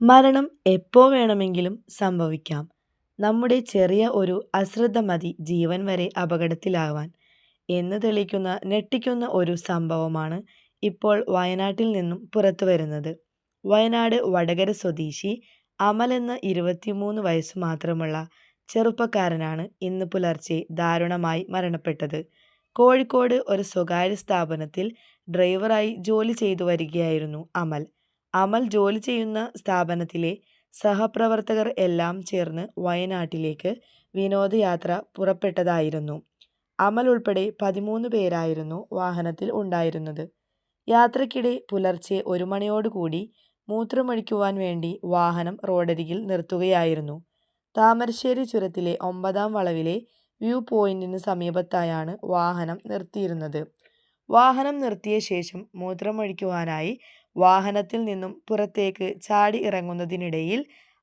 മരണം എപ്പോൾ വേണമെങ്കിലും സംഭവിക്കാം. നമ്മുടെ ചെറിയ ഒരു അശ്രദ്ധ മതി ജീവൻ വരെ അപകടത്തിലാവാൻ. എന്ന് തെളിയിക്കുന്ന ഞെട്ടിക്കുന്ന ഒരു സംഭവമാണ് ഇപ്പോൾ വയനാട്ടിൽ നിന്നും പുറത്തു വരുന്നത്. വയനാട് വടകര സ്വദേശി അമൽ എന്ന ഇരുപത്തിമൂന്ന് വയസ്സ് മാത്രമുള്ള ചെറുപ്പക്കാരനാണ് ഇന്ന് പുലർച്ചെ ദാരുണമായി മരണപ്പെട്ടത്. കോഴിക്കോട് ഒരു സ്വകാര്യ സ്ഥാപനത്തിൽ ഡ്രൈവറായി ജോലി ചെയ്തു വരികയായിരുന്നു അമൽ. അമൽ ജോലി ചെയ്യുന്ന സ്ഥാപനത്തിലെ സഹപ്രവർത്തകർ എല്ലാം ചേർന്ന് വയനാട്ടിലേക്ക് വിനോദയാത്ര പുറപ്പെട്ടതായിരുന്നു. അമൽ ഉൾപ്പെടെ പതിമൂന്ന് പേരായിരുന്നു വാഹനത്തിൽ ഉണ്ടായിരുന്നത്. യാത്രക്കിടെ പുലർച്ചെ ഒരു മണിയോടുകൂടി മൂത്രമൊഴിക്കുവാൻ വേണ്ടി വാഹനം റോഡരികിൽ നിർത്തുകയായിരുന്നു. താമരശ്ശേരി ചുരത്തിലെ ഒമ്പതാം വളവിലെ വ്യൂ പോയിന്റിന് സമീപത്തായാണ് വാഹനം നിർത്തിയിരുന്നത്. വാഹനം നിർത്തിയ ശേഷം മൂത്രമൊഴിക്കുവാനായി വാഹനത്തിൽ നിന്നും പുറത്തേക്ക് ചാടി ഇറങ്ങുന്നതിനിടയിൽ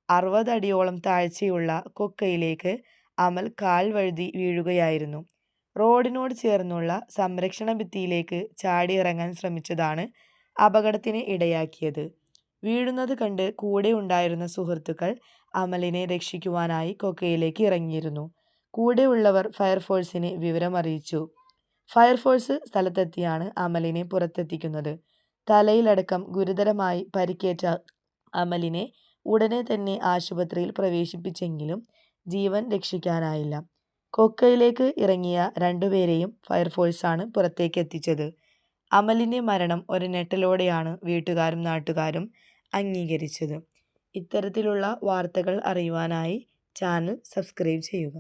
അറുപതടിയോളം താഴ്ചയുള്ള കൊക്കയിലേക്ക് അമൽ കാൽ വഴുതി വീഴുകയായിരുന്നു. റോഡിനോട് ചേർന്നുള്ള സംരക്ഷണ ഭിത്തിയിലേക്ക് ചാടി ഇറങ്ങാൻ ശ്രമിച്ചതാണ് അപകടത്തിന് ഇടയാക്കിയത്. വീഴുന്നത് കണ്ട് കൂടെ ഉണ്ടായിരുന്ന സുഹൃത്തുക്കൾ അമലിനെ രക്ഷിക്കുവാനായി കൊക്കയിലേക്ക് ഇറങ്ങിയിരുന്നു. കൂടെയുള്ളവർ ഫയർഫോഴ്സിനെ വിവരമറിയിച്ചു. ഫയർഫോഴ്സ് സ്ഥലത്തെത്തിയാണ് അമലിനെ പുറത്തെത്തിക്കുന്നത്. തലയിലടക്കം ഗുരുതരമായി പരിക്കേറ്റ അമലിനെ ഉടനെ തന്നെ ആശുപത്രിയിൽ പ്രവേശിപ്പിച്ചെങ്കിലും ജീവൻ രക്ഷിക്കാനായില്ല. കൊക്കയിലേക്ക് ഇറങ്ങിയ രണ്ടുപേരെയും ഫയർഫോഴ്സാണ് പുറത്തേക്ക് എത്തിച്ചത് അമലിന്റെ മരണം ഒരു ഞെട്ടലോടെയാണ് വീട്ടുകാരും നാട്ടുകാരും അംഗീകരിച്ചത്. ഇത്തരത്തിലുള്ള വാർത്തകൾ അറിയുവാനായി ചാനൽ സബ്സ്ക്രൈബ് ചെയ്യുക.